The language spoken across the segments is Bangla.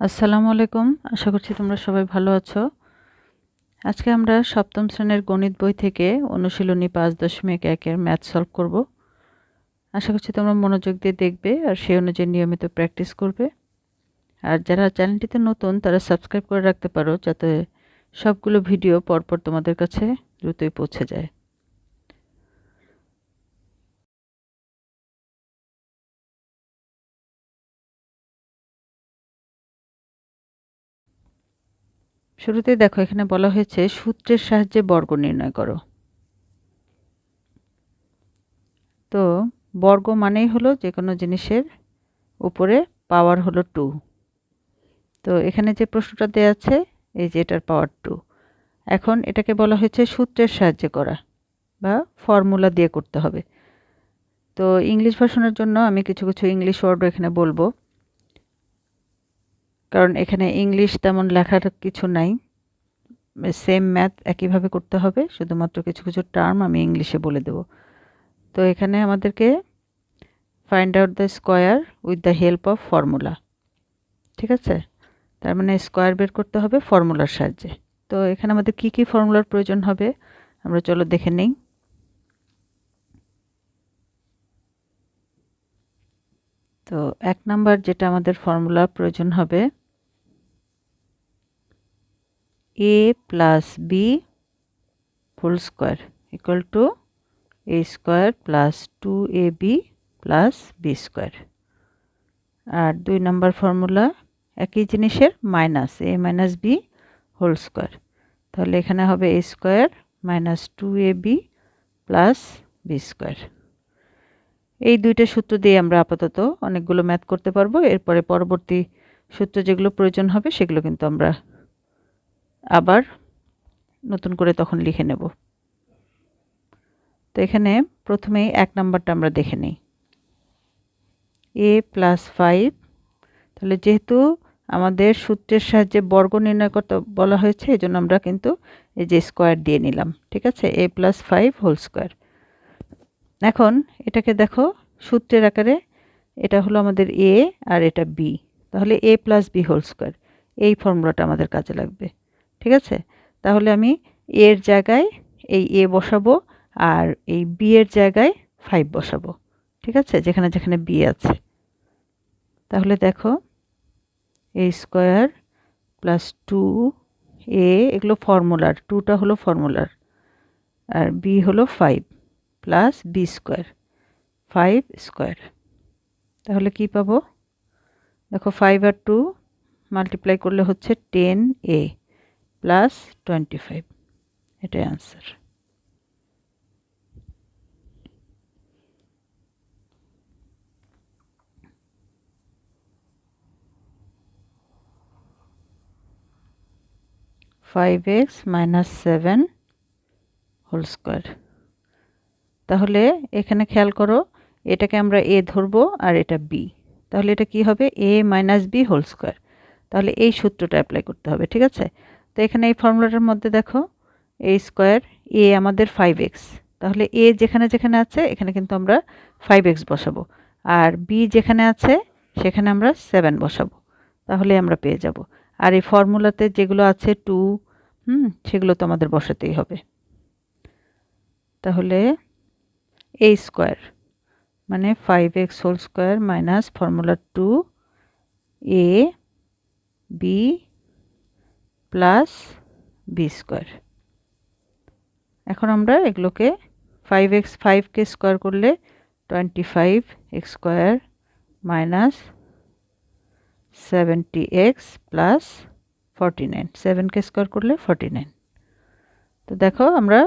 আসসালামু আলাইকুম। আশা করছি তোমরা সবাই ভালো আছো। আজকে আমরা সপ্তম শ্রেণির গণিত বই থেকে অনুশীলনী পাঁচ দশমিক একের ম্যাথ সলভ করব। আশা করছি তোমরা মনোযোগ দিয়ে দেখবে আর সেই অনুযায়ী নিয়মিত প্র্যাকটিস করবে। আর যারা চ্যানেলটিতে নতুন, তারা সাবস্ক্রাইব করে রাখতে পারো যাতে সবগুলো ভিডিও পরপর তোমাদের কাছে দ্রুতই পৌঁছে যায়। শুরুতে দেখো, এখানে বলা হয়েছে, সূত্রের সাহায্যে বর্গ নির্ণয় করো। তো, বর্গ মানেই হলো যে কোনো জিনিসের উপরে পাওয়ার হলো টু তো, এখানে যে প্রশ্নটা দেওয়া আছে, এই যে এটার পাওয়ার টু এখন এটাকে বলা হয়েছে সূত্রের সাহায্যে করা, বা ফর্মুলা দিয়ে করতে হবে। তো, ইংলিশ ভাষণের জন্য আমি কিছু কিছু ইংলিশ ওয়ার্ডও এখানে বলব। কারণ এখানে ইংলিশ তেমন লেখার কিছু নাই। সেম ম্যাথ একইভাবে করতে হবে, শুধুমাত্র কিছু কিছু টার্ম আমি ইংলিশে বলে দেব। তো এখানে আমাদেরকে find out the square with the help of formula ঠিক আছে? তার মানে স্কোয়ার বের করতে হবে ফর্মুলার সাহায্যে। তো এখানে আমাদের কি কি ফর্মুলার প্রয়োজন হবে, আমরা চলো দেখে নিই। তো এক নাম্বার যেটা আমাদের ফর্মুলা প্রয়োজন হবে A plus B full square equal to A square plus two A B plus B square আর দুই নম্বর ফর্মুলা একই জিনিসের minus A minus B whole square তাহলে এখানে হবে A square minus two A B plus B square এই দুইটা সূত্র দিয়ে আমরা আপাতত অনেকগুলো ম্যাথ করতে পারব। এরপরে পরবর্তী সূত্র যেগুলো প্রয়োজন হবে সেগুলো কিন্তু আমরা আবার নতুন করে তখন লিখে নেব। তো এখানে প্রথমেই এক নাম্বারটা আমরা দেখে নিই। এ প্লাস ফাইভ, তাহলে যেহেতু আমাদের সূত্রের সাহায্যে বর্গ নির্ণয় করতে বলা হয়েছে এই জন্য আমরা কিন্তু এই যে স্কোয়ার দিয়ে নিলাম, ঠিক আছে? A plus five whole square. এখন এটাকে দেখো, সূত্রের আকারে এটা হলো আমাদের এ আর এটা বি, তাহলে A plus B whole square, এই ফর্মুলাটা আমাদের কাজে লাগবে। ঠিক আছে? তাহলে আমি এর জায়গায় এই এ বসাবো আর এই বি এর জায়গায় ফাইভ বসাবো। ঠিক আছে? যেখানে যেখানে বি আছে। তাহলে দেখো A square plus two A এগুলো ফর্মুলার টুটা হলো ফর্মুলার আর বি হলো five plus B square five square তাহলে কি পাবো? দেখো ফাইভ আর টু মাল্টিপ্লাই করলে হচ্ছে ten A plus twenty five এটাই answer five x minus seven whole square তাহলে এখানে খেয়াল করো, এটাকে আমরা এ ধরবো আর এটা বি তাহলে এটা কি হবে? A minus B whole square তাহলে এই সূত্রটা অ্যাপ্লাই করতে হবে, ঠিক আছে? তো এখানে এই ফর্মুলাটার মধ্যে দেখো এ স্কোয়ার এ আমাদের ফাইভ এক্স তাহলে এ যেখানে যেখানে আছে, এখানে কিন্তু আমরা ফাইভ এক্স বসাবো। আর বি যেখানে আছে, সেখানে আমরা সেভেন বসাবো। তাহলে আমরা পেয়ে যাব। আর এই ফর্মুলাতে যেগুলো আছে টু হুম, সেগুলো তো আমাদের বসাতেই হবে। তাহলে এ স্কোয়ার মানে five x whole square minus formula two A B plus B square এখন আমরা এগুলোকে ফাইভ এক্স ফাইভকে স্কোয়ার করলে twenty five x square minus seventy x plus forty nine সেভেনকে square করলে ফর্টি নাইন তো দেখো আমরা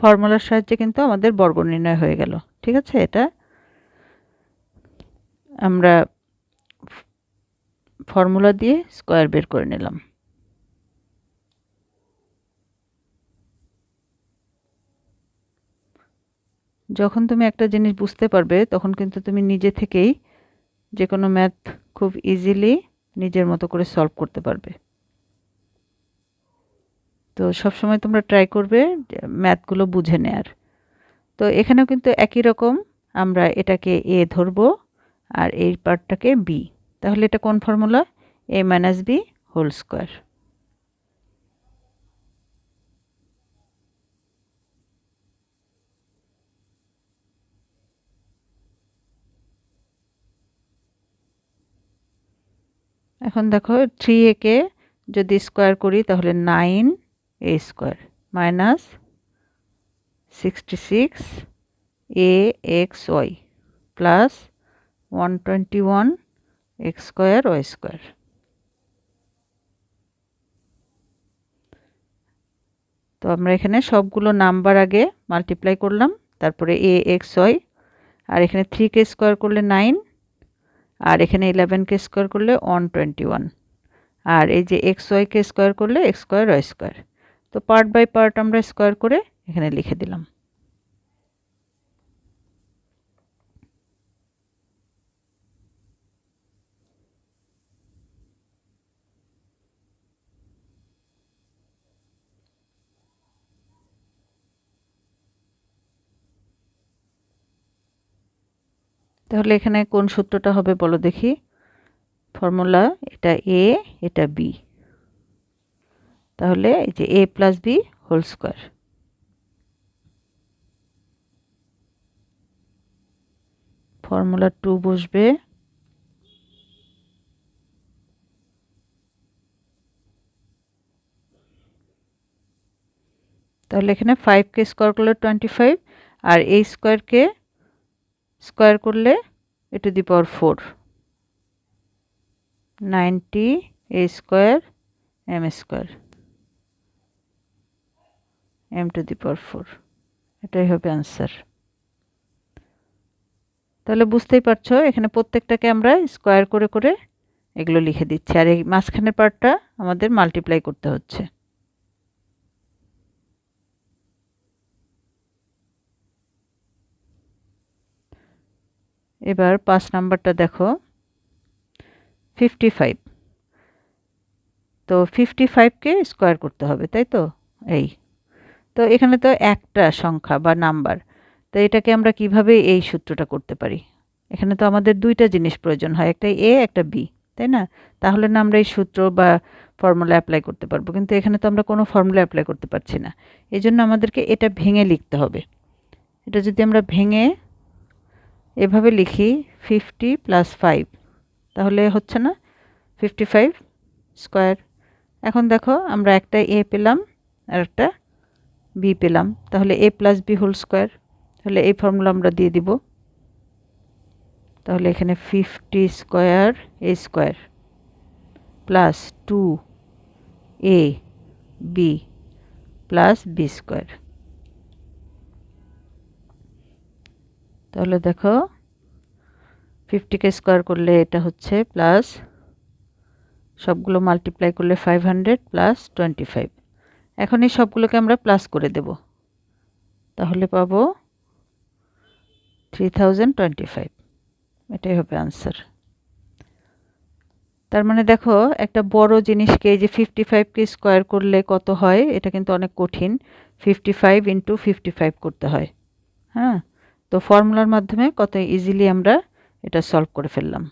ফর্মুলার সাহায্যে কিন্তু আমাদের বর্গ নির্ণয় হয়ে গেল। ঠিক আছে? এটা আমরা ফর্মুলা দিয়ে স্কোয়ার বের করে নিলাম। যখন তুমি একটা জিনিস বুঝতে পারবে, তখন কিন্তু তুমি নিজে থেকেই যে কোনো ম্যাথ খুব ইজিলি নিজের মতো করে সলভ করতে পারবে। তো সবসময় তোমরা ট্রাই করবে ম্যাথগুলো বুঝে নেয়ার। তো এখানেও কিন্তু একই রকম, আমরা এটাকে এ ধরবো আর এই পার্টটাকে বি তাহলে এটা কোন formula A minus B whole square এখন দেখো থ্রি একে যদি স্কোয়ার করি তাহলে nine A square minus sixty six A x y plus one twenty one x square y square তো আমরা এখানে সবগুলো নাম্বার আগে মাল্টিপ্লাই করলাম, তারপরে এ এক্স ওয়াই আর এখানে থ্রি কে স্কোয়ার করলে নাইন আর এখানে ইলেভেনকে স্কোয়ার করলে ওয়ান টোয়েন্টি ওয়ান আর এই যে এক্স ওয়াইকে স্কোয়ার করলে এক্স স্কোয়ার ওয়াই স্কোয়ার তো পার্ট বাই পার্ট আমরা স্কোয়ার করে এখানে লিখে দিলাম। তাহলে এখানে কোন সূত্রটা হবে বলো দেখি। ফর্মুলা, এটা এ এটা বি তাহলে এই যে A plus B whole square formula two বসবে। তাহলে এখানে ফাইভকে স্কোয়ার করলে টোয়েন্টি ফাইভ আর এই স্কোয়ারকে স্কোয়ার করলে a to the power four. Ninety a square m square. M to the power four. এটাই হবে আনসার। তাহলে বুঝতেই পারছ, এখানে প্রত্যেকটাকে আমরা স্কোয়ার করে করে এগুলো লিখে দিচ্ছি। আর এই মাঝখানের পার্টটা আমাদের মাল্টিপ্লাই করতে হচ্ছে। এবার পাঁচ নাম্বারটা দেখো। ফিফটি ফাইভ তো ফিফটি ফাইভকে স্কোয়ার করতে হবে, তাই তো? এই। তো এখানে তো একটা সংখ্যা বা নাম্বার। তো এটাকে আমরা কীভাবে এই সূত্রটা করতে পারি? এখানে তো আমাদের দুইটা জিনিস প্রয়োজন হয়, একটা এ একটা বি তাই না? তাহলে না আমরা এই সূত্র বা ফর্মুলা অ্যাপ্লাই করতে পারব, কিন্তু এখানে তো আমরা কোনো ফর্মুলা অ্যাপ্লাই করতে পারছি না। এই জন্য আমাদেরকে এটা ভেঙে লিখতে হবে। এটা যদি আমরা ভেঙে এভাবে লিখি ফিফটি প্লাস ফাইভ তাহলে হচ্ছে না? ফিফটি ফাইভ স্কোয়ার এখন দেখো আমরা একটা এ পেলাম, আর একটা বি পেলাম। তাহলে a plus b whole square তাহলে এই ফর্মুলা আমরা দিয়ে দিব। তাহলে এখানে fifty square a square plus two a b plus b square তাহলে দেখো ফিফটিকে স্কোয়ার করলে এটা হচ্ছে প্লাস সবগুলো মাল্টিপ্লাই করলে five hundred plus twenty five এখন এই সবগুলোকে আমরা প্লাস করে দেব। তাহলে পাবো থ্রি থাউজেন্ড টোয়েন্টি ফাইভ এটাই হবে আনসার তার মানে দেখো, একটা বড় জিনিসকে এই যে ফিফটি ফাইভকে স্কোয়ার করলে কত হয়, এটা কিন্তু অনেক কঠিন। Fifty five into fifty five করতে হয়। হ্যাঁ? তো ফর্মুলার মাধ্যমে কত ইজিলি আমরা এটা সলভ করে ফেললাম।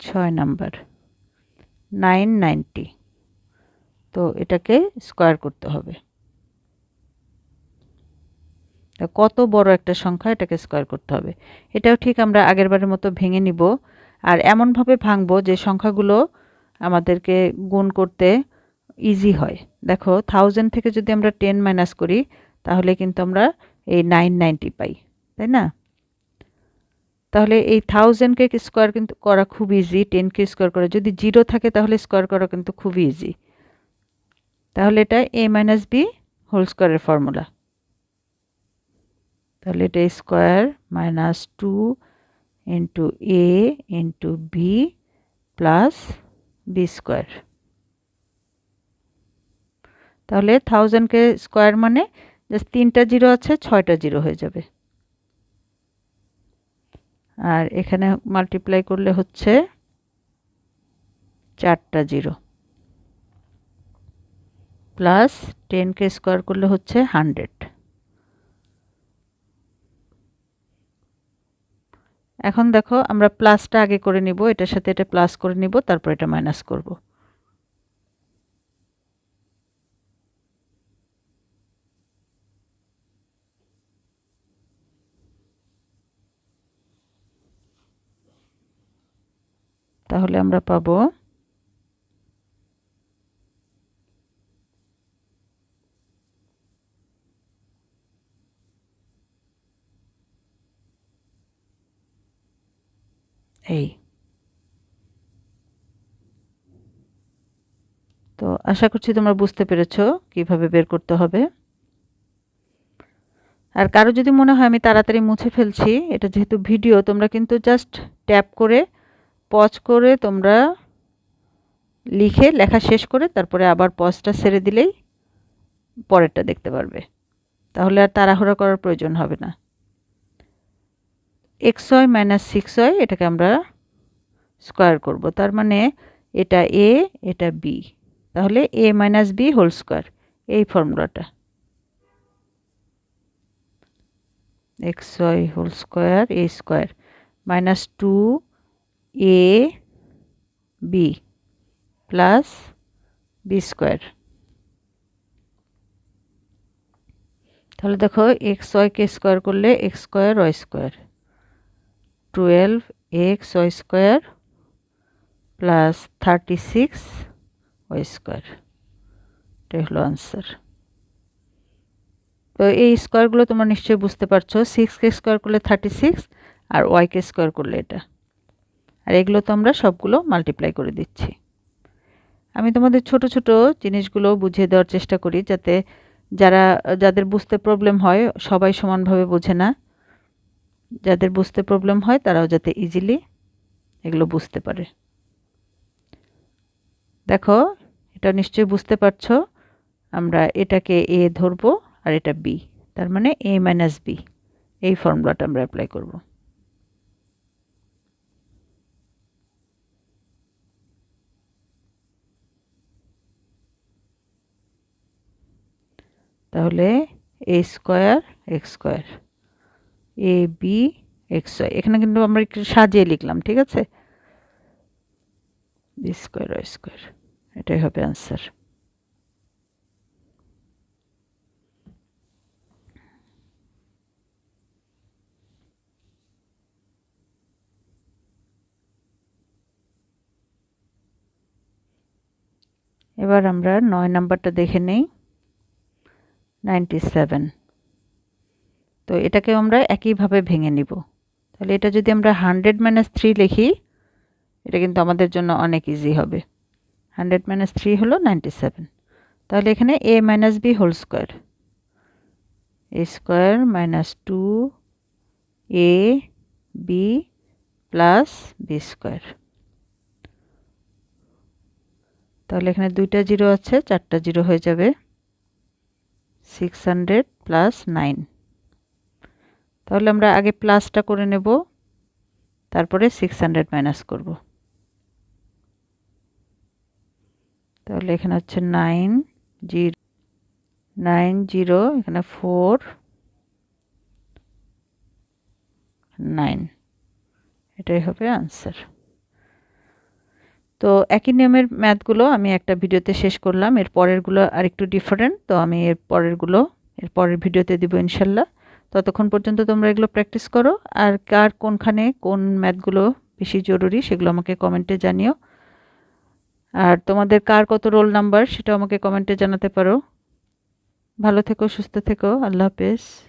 ছয় নাম্বার নাইন নাইনটি তো এটাকে স্কোয়ার করতে হবে। কত বড় একটা সংখ্যা এটাকে স্কোয়ার করতে হবে। এটাও ঠিক আমরা আগেরবারের মতো ভেঙে নিব। আর এমনভাবে ভাঙবো যে সংখ্যাগুলো আমাদেরকে গুণ করতে ইজি হয়। দেখো থাউজেন্ড থেকে যদি আমরা টেন মাইনাস করি, তাহলে কিন্তু আমরা এই নাইন নাইনটি পাই, তাই না? তাহলে এই থাউজেন্ডকে স্কোয়ার কিন্তু করা খুব ইজি টেনকে স্কোয়ার করা। যদি জিরো থাকে, তাহলে স্কোয়ার করা কিন্তু খুব ইজি তাহলে এটা এ মাইনাস বি হোল স্কোয়ারের ফর্মুলা তাহলে এটা square minus two into a into b plus b square. তাহলে থাউজেন্ডকে স্কোয়ার মানে জাস্ট তিনটা জিরো আছে, ছয়টা জিরো হয়ে যাবে। আর এখানে মাল্টিপ্লাই করলে হচ্ছে চারটা জিরো। প্লাস টেনকে স্কোয়ার করলে হচ্ছে হান্ড্রেড এখন দেখো, আমরা প্লাসটা আগে করে নিব, এটার সাথে এটা প্লাস করে নিব, তারপর এটা মাইনাস করব। তাহলে আমরা পাবো এই তো আশা করছি তোমরা বুঝতে পেরেছ কীভাবে বের করতে হবে। আর কারও যদি মনে হয় আমি তাড়াতাড়ি মুছে ফেলছি, এটা যেহেতু ভিডিও, তোমরা কিন্তু জাস্ট ট্যাপ করে পজ করে তোমরা লিখে লেখা শেষ করে তারপরে আবার পজটা ছেড়ে দিলেই পরেরটা দেখতে পারবে। তাহলে আর তাড়াহুড়া করার প্রয়োজন হবে না। X y minus six y এটাকে আমরা স্কোয়ার করব। তার মানে এটা এ এটা বি তাহলে a minus b whole square. এই ফর্মুলাটা। X y whole square, a square. Minus two a b plus b square. তাহলে দেখো, এক্স ওয়াইকে স্কোয়ার করলে x square, y square. Twelve x y square plus thirty six y square. এটাই হলো আনসার তো এই স্কোয়ারগুলো তোমরা নিশ্চয়ই বুঝতে পারছ। সিক্সকে স্কোয়ার করলে থার্টি সিক্স আর ওয়াইকে স্কোয়ার করলে এটা। আর এগুলো তো আমরা সবগুলো মাল্টিপ্লাই করে দিচ্ছি। আমি তোমাদের ছোট ছোট জিনিসগুলো বুঝিয়ে দেওয়ার চেষ্টা করি যাতে যারা, যাদের বুঝতে প্রবলেম হয় সবাই সমানভাবে বোঝে না। যাদের বুঝতে প্রবলেম হয় তারাও যাতে ইজিলি এগুলো বুঝতে পারে। দেখো এটা নিশ্চয়ই বুঝতে পারছ। আমরা এটাকে এ ধরবো আর এটা বি তার মানে এ মাইনাস বি এই ফর্মুলাটা আমরা অ্যাপ্লাই করব। তাহলে a square x square a b x y এখানে কিন্তু আমরা একটু সাজিয়ে লিখলাম, ঠিক আছে? বি স্কোয়ার ওয়াই স্কোয়ার এটাই হবে অ্যান্সার এবার আমরা নয় নাম্বারটা দেখে নেই। নাইনটি সেভেন তো এটাকে আমরা একইভাবে ভেঙে নিব। তাহলে এটা যদি আমরা হান্ড্রেড মাইনাস থ্রি লিখি, এটা কিন্তু আমাদের জন্য অনেক ইজি হবে। হান্ড্রেড মাইনাস থ্রি হলো নাইনটি সেভেন তাহলে এখানে a minus b whole square a square minus two a b plus b square তাহলে এখানে দুইটা জিরো আছে, চারটা জিরো হয়ে যাবে। সিক্স হান্ড্রেড প্লাস নাইন তাহলে আমরা আগে প্লাসটা করে নেব, তারপরে সিক্স হান্ড্রেড মাইনাস করব। তাহলে এখানে হচ্ছে নাইন জিরো নাইন জিরো, এখানে ফোর, নাইন। এটাই হবে আনসার। তো একই নিয়মের ম্যাথগুলো আমি একটা ভিডিওতে শেষ করলাম, এর পরেরগুলো আর একটু ডিফারেন্ট তো আমি এর পরেরগুলো, এর পরের ভিডিওতে দিব ইনশাল্লাহ। ততক্ষণ পর্যন্ত তোমরা এগুলো প্র্যাকটিস করো, আর কার কোনখানে কোন ম্যাথগুলো বেশি জরুরি সেগুলো আমাকে কমেন্টে জানিও। আর তোমাদের কার কত রোল নাম্বার সেটা আমাকে কমেন্টে জানাতে পারো। ভালো থেকো, সুস্থ থেকো, আল্লাহ হাফেজ।